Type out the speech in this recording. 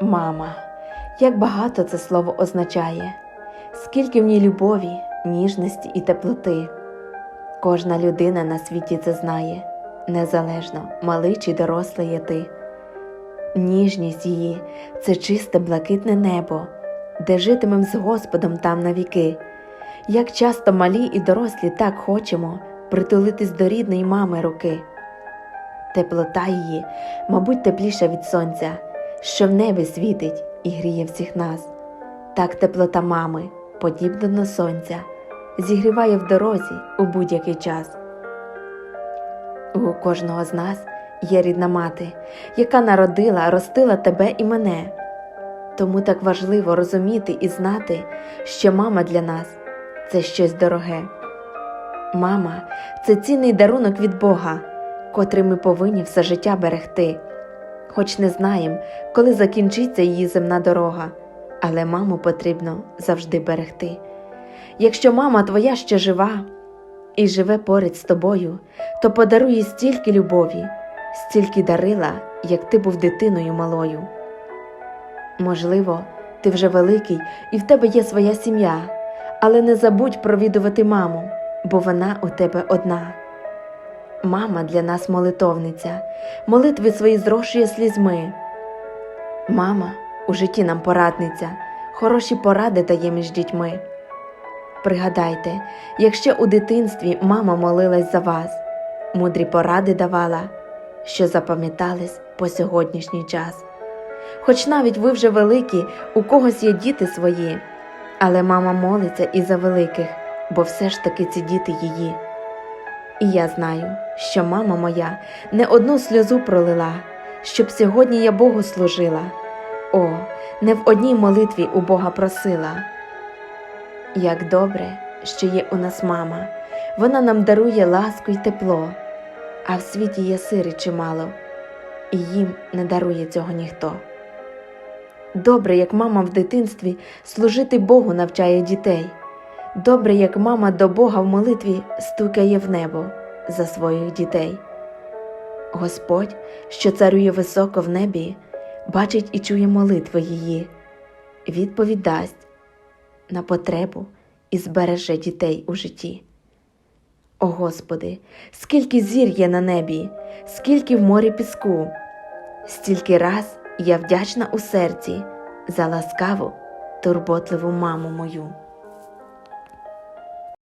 Мама, як багато це слово означає, скільки в ній любові, ніжності і теплоти. Кожна людина на світі це знає, незалежно, малий чи дорослий є ти. Ніжність її це чисте блакитне небо, де житимем з Господом там навіки. Як часто малі і дорослі так хочемо притулитись до рідної мами руки. Теплота її, мабуть, тепліша від сонця, що в небі світить і гріє всіх нас. Так теплота мами, подібна до сонця, зігріває в дорозі у будь-який час. У кожного з нас є рідна мати, яка народила, ростила тебе і мене. Тому так важливо розуміти і знати, що мама для нас це щось дороге. Мама це цінний дарунок від Бога, котрий ми повинні все життя берегти, хоч не знаємо, коли закінчиться її земна дорога, але маму потрібно завжди берегти. Якщо мама твоя ще жива і живе поряд з тобою, то подаруй їй стільки любові, стільки дарила, як ти був дитиною малою. Можливо, ти вже великий і в тебе є своя сім'я, але не забудь провідувати маму, бо вона у тебе одна. Мама для нас молитовниця, молитви свої зрошує слізьми. Мама у житті нам порадниця, хороші поради дає між дітьми. Пригадайте, якщо у дитинстві мама молилась за вас, мудрі поради давала, що запам'ятались по сьогоднішній час. Хоч навіть ви вже великі, у когось є діти свої, але мама молиться і за великих, бо все ж таки ці діти її. І я знаю, що мама моя не одну сльозу пролила, щоб сьогодні я Богу служила. О, не в одній молитві у Бога просила. Як добре, що є у нас мама, вона нам дарує ласку й тепло, а в світі є сири чимало, і їм не дарує цього ніхто. Добре, як мама в дитинстві служити Богу навчає дітей. Добре, як мама до Бога в молитві стукає в небо за своїх дітей. Господь, що царює високо в небі, бачить і чує молитви її, відповідь дасть на потребу і збереже дітей у житті. О Господи, скільки зір є на небі, скільки в морі піску, стільки раз я вдячна у серці за ласкаву, турботливу маму мою.